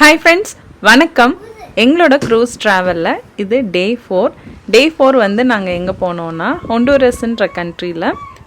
Hi friends வணக்கம். எங்களோட cruise ட்ராவலில் இது டே ஃபோர் டே ஃபோர் வந்து நாங்கள் எங்கே போனோம்னா ஹொண்டூரஸ்ன்ற கண்ட்ரியில்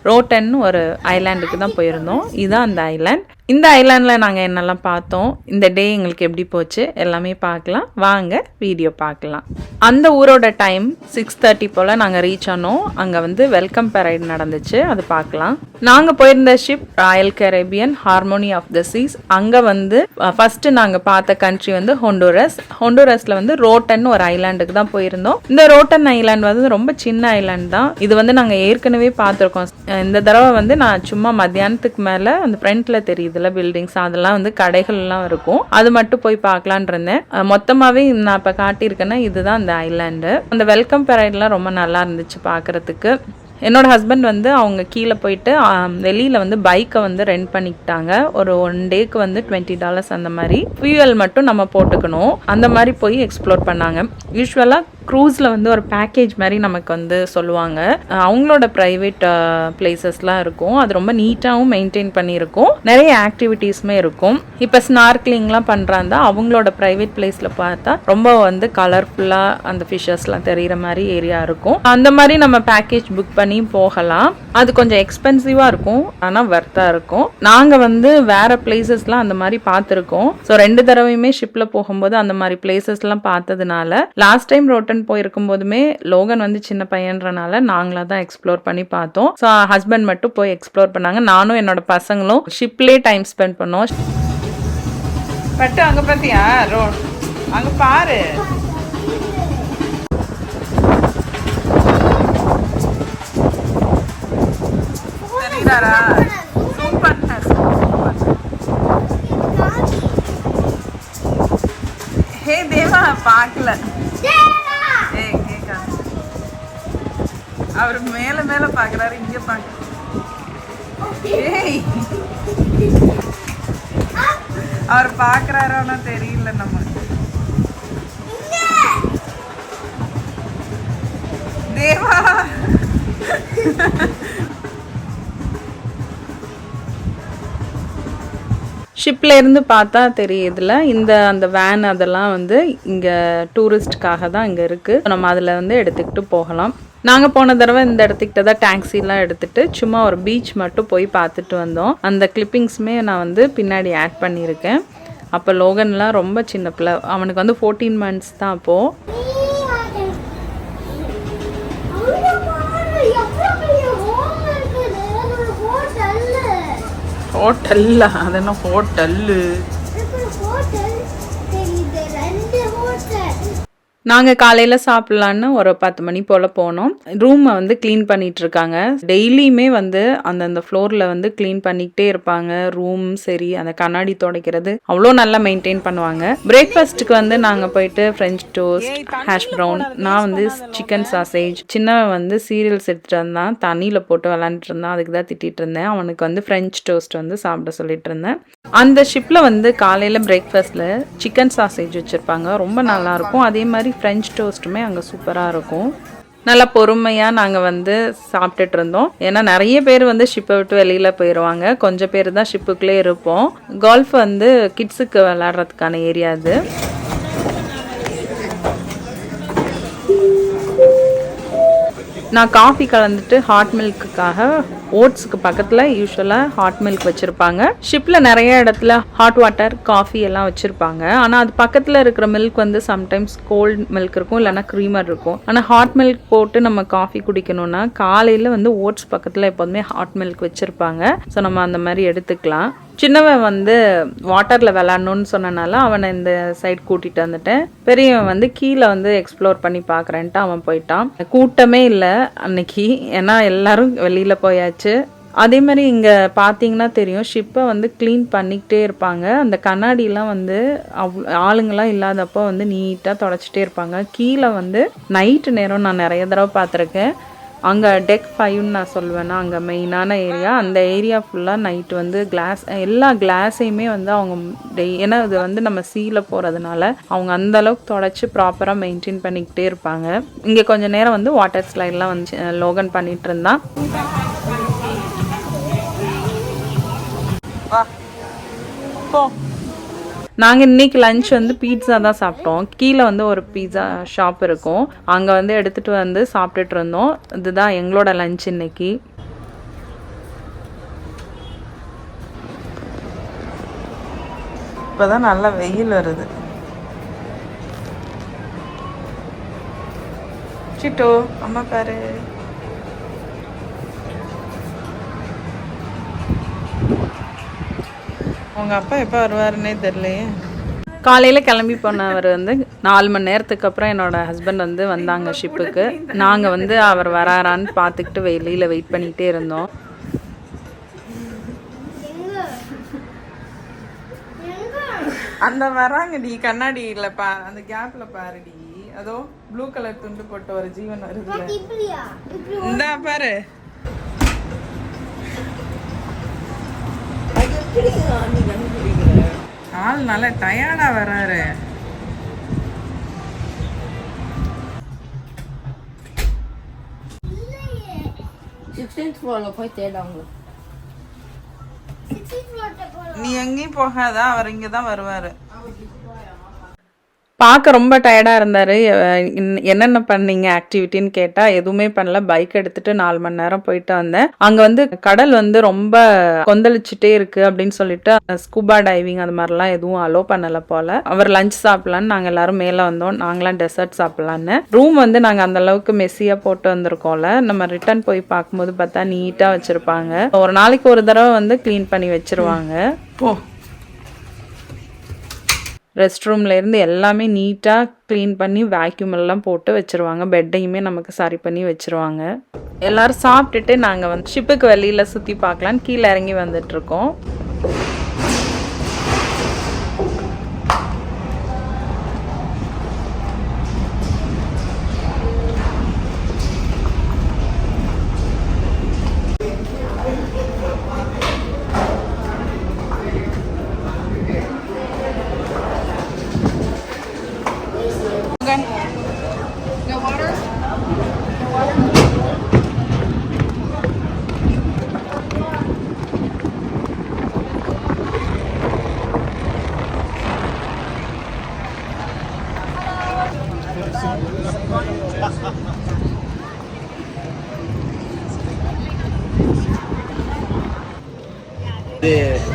ரோட்டன் ஒரு ஐலாண்டுக்கு தான் போயிருந்தோம். இதுதான் அந்த ஐலாண்ட் இந்த ஐலாண்டில் நாங்கள் என்னெல்லாம் பார்த்தோம் இந்த டே எங்களுக்கு எப்படி போச்சு எல்லாமே பார்க்கலாம். வாங்க வீடியோ பார்க்கலாம். அந்த ஊரோட டைம் சிக்ஸ் தேர்ட்டி போல் நாங்கள் ரீச் ஆனோம். அங்கே வந்து வெல்கம் பெரைட் நடந்துச்சு அது பார்க்கலாம். நாங்கள் போயிருந்த ship royal Caribbean harmony of the seas அங்கே வந்து ஃபஸ்ட்டு நாங்கள் பார்த்த கண்ட்ரி வந்து ஹொண்டூரஸ் ஹொண்டூரஸில் வந்து ரோட்டன் ஒரு ஐலாண்டுக்கு தான் போயிருந்தோம். இந்த ரோட்டன் ஐலாண்ட் வந்து ரொம்ப சின்ன ஐலாண்ட் தான். இது வந்து நாங்கள் ஏற்கனவே பார்த்துருக்கோம். இந்த தடவை வந்து நான் சும்மா மத்தியானத்துக்கு மேலே அந்த ஃப்ரண்ட்டில் தெரியுதுல பில்டிங்ஸ் அதெல்லாம் வந்து கடைகள்லாம் இருக்கும். அது மட்டும் போய் பார்க்கலான் இருந்தேன். மொத்தமாகவே நான் இப்போ காட்டியிருக்கேன்னா இதுதான் அந்த ஐலாண்டு அந்த வெல்கம் பெரைட்லாம் ரொம்ப நல்லா இருந்துச்சு பார்க்கறதுக்கு. என்னோட ஹஸ்பண்ட் வந்து அவங்க கீழே போயிட்டு வெளியில் வந்து பைக்கை வந்து ரெண்ட் பண்ணிக்கிட்டாங்க. ஒரு ஒன் டேக்கு வந்து டுவெண்ட்டி டாலர்ஸ் அந்த மாதிரி. ஃபியூயல் மட்டும் நம்ம போட்டுக்கணும். அந்த மாதிரி போய் எக்ஸ்ப்ளோர் பண்ணாங்க. யூஸ்வலாக க்ரூஸில் வந்து ஒரு பேக்கேஜ் மாதிரி நமக்கு வந்து சொல்லுவாங்க. அவங்களோட ப்ரைவேட் பிளேசஸ்லாம் இருக்கும். அது ரொம்ப நீட்டாகவும் மெயின்டைன் பண்ணியிருக்கும். நிறைய ஆக்டிவிட்டீஸுமே இருக்கும். இப்போ ஸ்னார்க்லிங்லாம் பண்ணுறாங்க அவங்களோட ப்ரைவேட் பிளேஸில் பார்த்தா ரொம்ப வந்து கலர்ஃபுல்லாக அந்த ஃபிஷஸ்லாம் தெரிகிற மாதிரி ஏரியா இருக்கும். அந்த மாதிரி நம்ம பேக்கேஜ் புக் பண்ணி போகலாம். அது கொஞ்சம் எக்ஸ்பென்சிவாக இருக்கும் ஆனால் வர்த்தாக இருக்கும். நாங்கள் வந்து வேற பிளேசஸ்லாம் அந்த மாதிரி பார்த்துருக்கோம். ஸோ ரெண்டு தடவையுமே ஷிப்பில் போகும்போது அந்த மாதிரி பிளேசஸ்லாம் பார்த்ததுனால லாஸ்ட் டைம் ரோட்டன் போயிருக்கும் போதுமே லோகன் வந்து சின்ன பையன்றனால நாங்களாக தான் எக்ஸ்ப்ளோர் பண்ணி பார்த்தோம். ஸோ ஹஸ்பண்ட் மட்டும் போய் எக்ஸ்ப்ளோர் பண்ணாங்க. நானும் என்னோட பசங்களும் ஷிப்லேயே டைம் ஸ்பெண்ட் பண்ணோம். பட்டு அங்கே பார்த்தியா ரோ அங்கே பாரு. தெரியுதாரா சூப்பர். ஹே தேவா பார்க்கல. அவர் மேல மேல பாக்குறாரு இங்க பாக்க. ஏய். அவர் பாக்குறாரோன்னு தெரியல நம்ம தேவா. ஷிப்பில் இருந்து பார்த்தா தெரியுதுல இந்த அந்த வேன் அதெல்லாம் வந்து இங்கே டூரிஸ்ட்காக தான் இங்கே இருக்குது நம்ம அதில் வந்து எடுத்துக்கிட்டு போகலாம். நாங்கள் போன தடவை இந்த இடத்துக்கிட்ட தான் டாக்ஸிலாம் எடுத்துட்டு சும்மா ஒரு பீச் மட்டும் போய் பார்த்துட்டு வந்தோம். அந்த கிளிப்பிங்ஸுமே நான் வந்து பின்னாடி ஆட் பண்ணியிருக்கேன். அப்போ லோகன்லாம் ரொம்ப சின்ன பிள்ளை. அவனுக்கு வந்து ஃபோர்டீன் மந்த்ஸ் தான் அப்போது ஹோட்டல்ல அது என்ன ஹோட்டல்லு நாங்கள் காலையில் சாப்பிட்லான்னு ஒரு பத்து மணி போல் போனோம். ரூமை வந்து க்ளீன் பண்ணிட்டு இருக்காங்க டெய்லியுமே வந்து அந்தந்த ஃப்ளோரில் வந்து க்ளீன் பண்ணிக்கிட்டே இருப்பாங்க. ரூம் சரி அந்த கண்ணாடி துடைக்கிறது அவ்வளோ நல்லா மெயின்டைன் பண்ணுவாங்க. பிரேக்ஃபாஸ்ட்டுக்கு வந்து நாங்கள் போயிட்டு ஃப்ரெஞ்ச் டோஸ்ட் ஹேஷ் ப்ரௌன் நான் வந்து சிக்கன் சாசேஜ் சின்னவன் வந்து சீரியல்ஸ் எடுத்துகிட்டு வந்தான். தண்ணியில் போட்டு விளாண்டுட்டு இருந்தான். அதுக்கு தான் திட்டிகிட்டு இருந்தேன். அவனுக்கு வந்து ஃப்ரெஞ்ச் டோஸ்ட் வந்து சாப்பிட சொல்லிட்டு இருந்தேன். அந்த ஷிப்பில் வந்து காலையில் பிரேக்ஃபாஸ்ட்டில் சிக்கன் சாசேஜ் வச்சுருப்பாங்க. ரொம்ப நல்லாயிருக்கும் அதே மாதிரி ஃப்ரெஞ்ச் டோஸ்ட்டுமே அங்கே சூப்பராக இருக்கும். நல்லா பொறுமையாக நாங்கள் வந்து சாப்பிட்டுட்டு இருந்தோம். ஏன்னா நிறைய பேர் வந்து ஷிப்பை விட்டு வெளியில் போயிடுவாங்க கொஞ்சம் பேர் தான் ஷிப்புக்குள்ளே இருப்போம். கால்ஃப் வந்து கிட்ஸுக்கு விளாட்றதுக்கான ஏரியா அது. நான் காஃபி கலந்துட்டு ஹாட் மில்க்குக்காக ஓட்ஸுக்கு பக்கத்தில் யூஸ்வலாக ஹாட் மில்க் வச்சுருப்பாங்க. ஷிப்பில் நிறைய இடத்துல ஹாட் வாட்டர் காஃபி எல்லாம் வச்சுருப்பாங்க. ஆனால் அது பக்கத்தில் இருக்கிற மில்க் வந்து சம்டைம்ஸ் கோல்ட் மில்க் இருக்கும் இல்லைன்னா க்ரீமர் இருக்கும். ஆனால் ஹாட் மில்க் போட்டு நம்ம காஃபி குடிக்கணும்னா காலையில் வந்து ஓட்ஸ் பக்கத்தில் எப்போதுமே ஹாட் மில்க் வச்சுருப்பாங்க. ஸோ நம்ம அந்த மாதிரி எடுத்துக்கலாம். சின்னவன் வந்து வாட்டரில் விளாட்ணுன்னு சொன்னனால அவனை இந்த சைடு கூட்டிகிட்டு வந்துட்டேன். பெரியவன் வந்து கீழே வந்து எக்ஸ்ப்ளோர் பண்ணி பார்க்குறேன்ட்டு அவன் போயிட்டான். கூட்டமே இல்லை அன்னைக்கு. ஏன்னா எல்லாரும் வெளியில் போயாச்சு. அதே மாதிரி இங்கே பார்த்தீங்கன்னா தெரியும் ஷிப்பை வந்து க்ளீன் பண்ணிக்கிட்டே இருப்பாங்க. அந்த கண்ணாடிலாம் வந்து அவ் ஆளுங்களாம் இல்லாதப்போ வந்து நீட்டாக தொடச்சிட்டே இருப்பாங்க. கீழே வந்து நைட்டு நேரம் நான் நிறைய தடவை பார்த்துருக்கேன் அங்கே டெக் ஃபைவ்னு நான் சொல்லுவேன்னா அங்கே மெயினான ஏரியா அந்த ஏரியா ஃபுல்லாக நைட்டு வந்து கிளாஸ் எல்லா கிளாஸையுமே வந்து அவங்க டெய் ஏன்னா இது வந்து நம்ம சீல போகிறதுனால அவங்க அந்த அளவுக்கு தொடச்சி ப்ராப்பராக மெயின்டைன் பண்ணிக்கிட்டே இருப்பாங்க. இங்கே கொஞ்ச நேரம் வந்து வாட்டர் ஸ்லைட்லாம் வந்து லோகன் பண்ணிகிட்டு இருந்தான். வா. போ. நாங்கள் இன்னைக்கு லஞ்ச் வந்து பீட்சா தான் சாப்பிட்டோம். கீழே வந்து ஒரு பீட்சா ஷாப் இருக்கும். அங்கே வந்து எடுத்துகிட்டு வந்து சாப்பிட்டுட்டு இருந்தோம். இதுதான் எங்களோட லஞ்ச் இன்னைக்கு. இப்போதான் நல்ல வெயில் வருது. சிட்டோ அம்மா பாரு உங்க அப்பா எப்போ வருவாருன்னே தெரியலையே. காலையில் கிளம்பி போனவர் வந்து நாலு மணி நேரத்துக்கு அப்புறம் என்னோட ஹஸ்பண்ட் வந்து வந்தாங்க ஷிப்புக்கு நாங்கள் வந்து அவர் வராரான்னு பார்த்துக்கிட்டு வெளியில் வெயிட் பண்ணிகிட்டே இருந்தோம். அந்த வராங்கடி கண்ணாடியில் பா அந்த கேப்பில் பாருடி. அதோ ப்ளூ கலர் துண்டு போட்ட ஒரு ஜீவன் இப்படி இந்தா பாரு. ஆள் நல்லா டயர்டா போறோம் நீ எங்கேயும் போகாத அவர் இங்கே தான் வருவார் பார்க்க ரொம்ப டயர்டாக இருந்தார். என்னென்ன பண்ணீங்க ஆக்டிவிட்டின்னு கேட்டால் எதுவுமே பண்ணல. பைக் எடுத்துட்டு நாலு மணி நேரம் போயிட்டு வந்தேன். அங்கே வந்து கடல் வந்து ரொம்ப கொந்தளிச்சுட்டே இருக்கு அப்படின்னு சொல்லிட்டு ஸ்கூபா டைவிங் அது மாதிரிலாம் எதுவும் அலோ பண்ணலை போல. அவர் லஞ்ச் சாப்பிடலான்னு நாங்கள் எல்லாரும் மேலே வந்தோம். நாங்களாம் டெசர்ட் சாப்பிட்லான்னு. ரூம் வந்து நாங்கள் அந்த அளவுக்கு மெஸ்ஸியாக போட்டு வந்திருக்கோம்ல நம்ம ரிட்டர்ன் போய் பார்க்கும்போது பார்த்தா நீட்டாக வச்சுருப்பாங்க. ஒரு நாளைக்கு ஒரு தடவை வந்து க்ளீன் பண்ணி வச்சிருவாங்க. போ. ரெஸ்ட் ரூம்லேருந்து எல்லாமே நீட்டாக க்ளீன் பண்ணி வேக்யூம் எல்லாம் போட்டு வச்சிருவாங்க. பெட்டையுமே நமக்கு சரி பண்ணி வச்சுருவாங்க. எல்லோரும் சாப்பிட்டுட்டு நாங்கள் வந்து ஷிப்புக்கு வெளியில் சுற்றி பார்க்கலான்னு கீழே இறங்கி வந்துட்டு இருக்கோம் Water,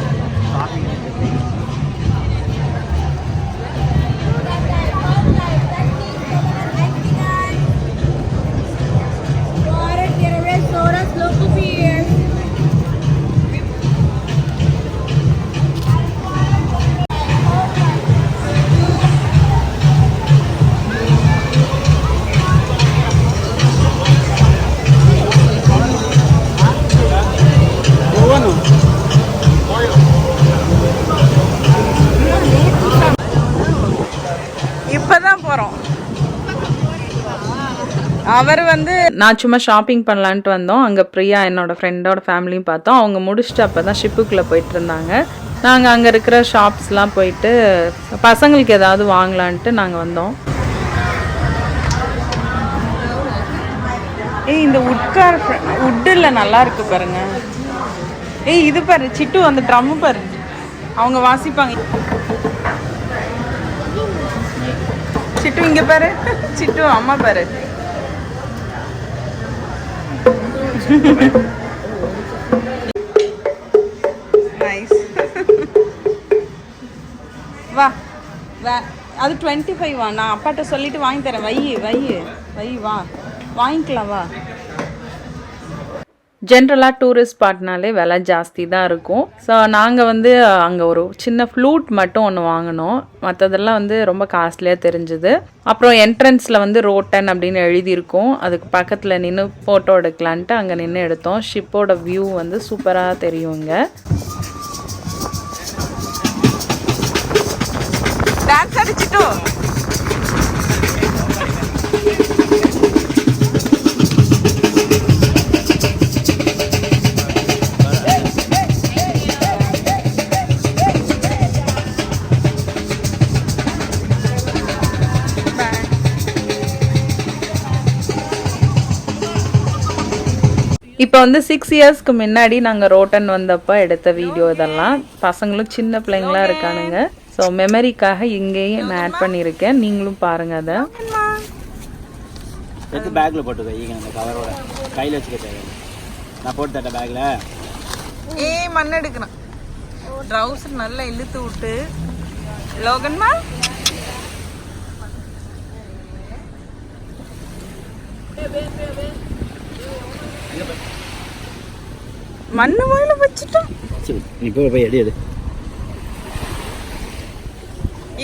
அவர் வந்து நான் சும்மா ஷாப்பிங் பண்ணலான்ட்டு வந்தோம். அங்கே பிரியா என்னோட ஃப்ரெண்டோட ஃபேமிலியும் பார்த்தோம். அவங்க முடிச்சுட்டு அப்போ தான் ஷிப்புக்குள்ளே போயிட்டு இருந்தாங்க. நாங்கள் அங்கே இருக்கிற ஷாப்ஸ்லாம் போயிட்டு பசங்களுக்கு ஏதாவது வாங்கலான்ட்டு நாங்கள் வந்தோம். ஏய் இந்த உட்கார் உட்டில் நல்லா இருக்கு பாருங்க. ஏய் இது பாரு சிட்டு அந்த ட்ரம் பாரு. அவங்க வாசிப்பாங்க. சிட்டு இங்க பாரு. சிட்டு அம்மா பாரு. நைஸ் வா வா. அது டுவெண்ட்டி ஃபைவ் வா. நான் அப்பாட்ட சொல்லிட்டு வாங்கி தரேன். வை வை வை வா. வாங்கிக்கலாம் வா. ஜென்ரலாக டூரிஸ்ட் ஸ்பாட்னாலே விலை ஜாஸ்தி தான் இருக்கும். ஸோ நாங்கள் வந்து அங்கே ஒரு சின்ன ஃப்ளூட் மட்டும் ஒன்று வாங்கினோம். மற்றதெல்லாம் வந்து ரொம்ப காஸ்ட்லியாக தெரிஞ்சுது. அப்புறம் என்ட்ரன்ஸில் வந்து ரோட்டன் அப்படின்னு எழுதியிருக்கும். அதுக்கு பக்கத்தில் நின்று ஃபோட்டோ எடுக்கலான்ட்டு அங்கே நின்று எடுத்தோம். ஷிப்போட வியூ வந்து சூப்பராக தெரியுங்க. இப்போ வந்து சிக்ஸ் இயர்ஸ்க்கு முன்னாடி நாங்கள் ரோட்டன் வந்தப்போ எடுத்த வீடியோ இதெல்லாம். பசங்களும் சின்ன பிள்ளைங்களா இருக்கானுங்க. ஸோ மெமரிக்காக இங்கேயே நான் ஆட் பண்ணியிருக்கேன். நீங்களும் பாருங்கள் அதை. எடுத்து பேக்கில் போட்டுக்கோ ஈக அந்த கவரோட கையில் வச்சுக்க தேவையில்லை. நான் போட்டு தட்டேன் பேக்கில் ஏ மண் எடுக்கணும். ட்ரௌசர் நல்லா இழுத்து விட்டு. லோகன்மா மண்ணு மேல வச்சுட்டோம் சரி நீ போய் எடு எடு.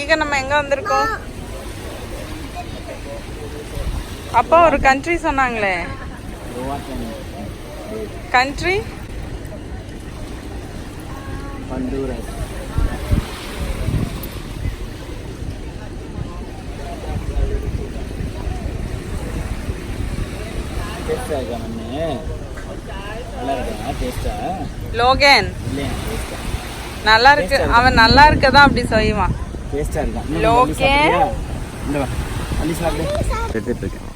ಈಗ நம்ம எங்க வந்திருக்கோம்? அப்பா ஒரு கண்ட்ரி சொன்னாங்களே. கண்ட்ரி இருக்கா டேஸ்டா லோகன். நல்லா இருக்கு. அவன் நல்லா இருக்கதான் அப்படி செய்வான் டேஸ்டா இருக்கா? லோகே. இந்த வா. அள்ளி சாப்பிடு. எடுத்துட்டு இருக்கேன்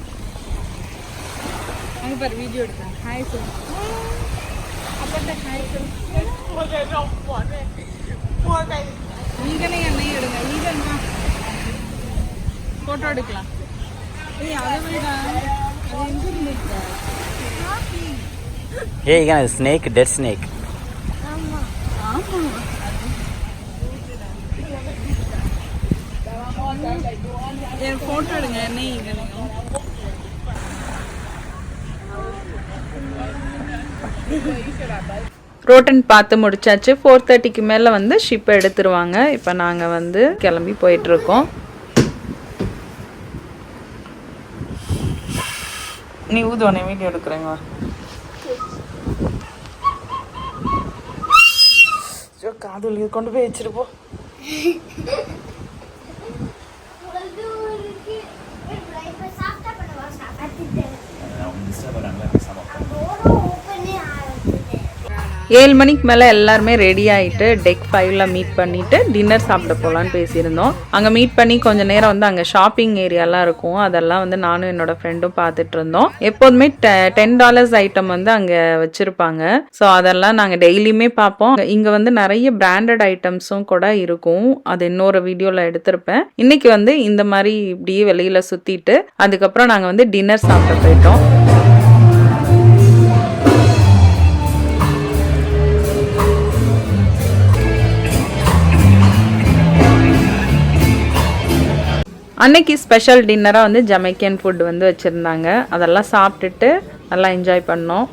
அங்க பாரு வீடியோ எடுத்தேன். ஹாய் சொல்லு நீங்களே என்னையும் எடுங்க. ஈகன் போட்டோ எடுக்கலாம். ஏய் அதை விட அது எங்க இருந்துச்சு ஏய் இங்க ஸ்னேக் டெட் ஸ்னேக் ரோட்டன் பார்த்து முடிச்சாச்சு. ஃபோர் தேர்ட்டிக்கு மேலே வந்து ஷிப்பை எடுத்துருவாங்க. இப்போ நாங்கள் வந்து கிளம்பி போயிட்டுருக்கோம். நீ ஊதுவனே வீடியோ எடுக்கிறேங்க. காதல் இது கொண்டு போய் வச்சிருப்போம் சாப்பிட்டா பண்ணுவா ஏழு மணிக்கு மேலே எல்லாருமே ரெடி ஆகிட்டு டெக் ஃபைவ்ல மீட் பண்ணிட்டு டின்னர் சாப்பிட போகலான்னு பேசியிருந்தோம். அங்கே மீட் பண்ணி கொஞ்ச நேரம் வந்து அங்கே ஷாப்பிங் ஏரியாலாம் இருக்கும். அதெல்லாம் வந்து நானும் என்னோட ஃப்ரெண்டும் பார்த்துட்டு இருந்தோம். எப்போதுமே டென் டாலர்ஸ் ஐட்டம் வந்து அங்கே வச்சுருப்பாங்க. ஸோ அதெல்லாம் நாங்கள் டெய்லியுமே பார்ப்போம். இங்கே வந்து நிறைய பிராண்டட் ஐட்டம்ஸும் கூட இருக்கும். அது இன்னொரு வீடியோவில் எடுத்திருப்பேன். இன்னைக்கு வந்து இந்த மாதிரி இப்படியே வெளியில் சுற்றிட்டு அதுக்கப்புறம் நாங்கள் வந்து டின்னர் சாப்பிட போயிட்டோம். அன்னைக்கு ஸ்பெஷல் டின்னராக வந்து ஜமைக்கன் ஃபுட் வந்து வச்சுருந்தாங்க. அதெல்லாம் சாப்பிட்டுட்டு நல்லா என்ஜாய் பண்ணோம்.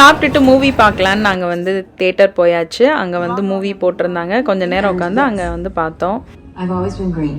சாப்பிட்டுட்டு மூவி பார்க்கலான்னு நாங்கள் வந்து தேட்டர் போயாச்சு. அங்கே வந்து மூவி போட்டிருந்தாங்க. கொஞ்ச நேரம் உட்காந்து அங்கே வந்து பார்த்தோம். I've always been green.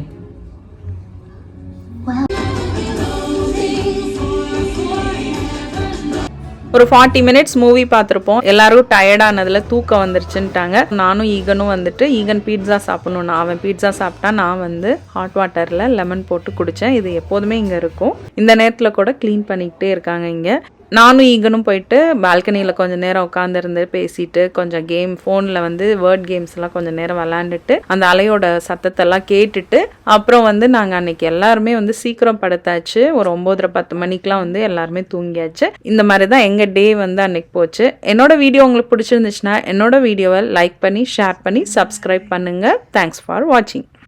ஒரு ஃபார்ட்டி மினிட்ஸ் மூவி பார்த்துருப்போம். எல்லாரும் டயர்டானதில் தூக்கம் வந்துருச்சுன்ட்டாங்க. நானும் ஈகனும் வந்துட்டு ஈகன் பீட்சா சாப்பிடணும். அவன் பீட்சா சாப்பிட்டா நான் வந்து ஹாட் வாட்டரில் லெமன் போட்டு குடித்தேன் இது எப்போதுமே இங்கே இருக்கும். இந்த நேரத்தில் கூட க்ளீன் பண்ணிக்கிட்டே இருக்காங்க இங்கே. நானும் ஈகனும் போயிட்டு பால்கனியில் கொஞ்சம் நேரம் உட்காந்துருந்து பேசிட்டு கொஞ்சம் கேம் ஃபோனில் வந்து வேர்ட் கேம்ஸ்லாம் கொஞ்சம் நேரம் விளாண்டுட்டு அந்த அலையோட சத்தத்தெல்லாம் கேட்டுட்டு அப்புறம் வந்து நாங்கள் அன்னைக்கு எல்லாருமே வந்து சீக்கிரம் படுத்தாச்சு. ஒரு ஒம்போதரை பத்து மணிக்கெலாம் வந்து எல்லாருமே தூங்கியாச்சு. இந்த மாதிரி தான் எங்கள் டே வந்து அன்னைக்கு போச்சு. என்னோட வீடியோ உங்களுக்கு பிடிச்சிருந்துச்சுன்னா என்னோட வீடியோவை லைக் பண்ணி ஷேர் பண்ணி சப்ஸ்கிரைப் பண்ணுங்கள் தேங்க்ஸ் ஃபார் வாட்சிங்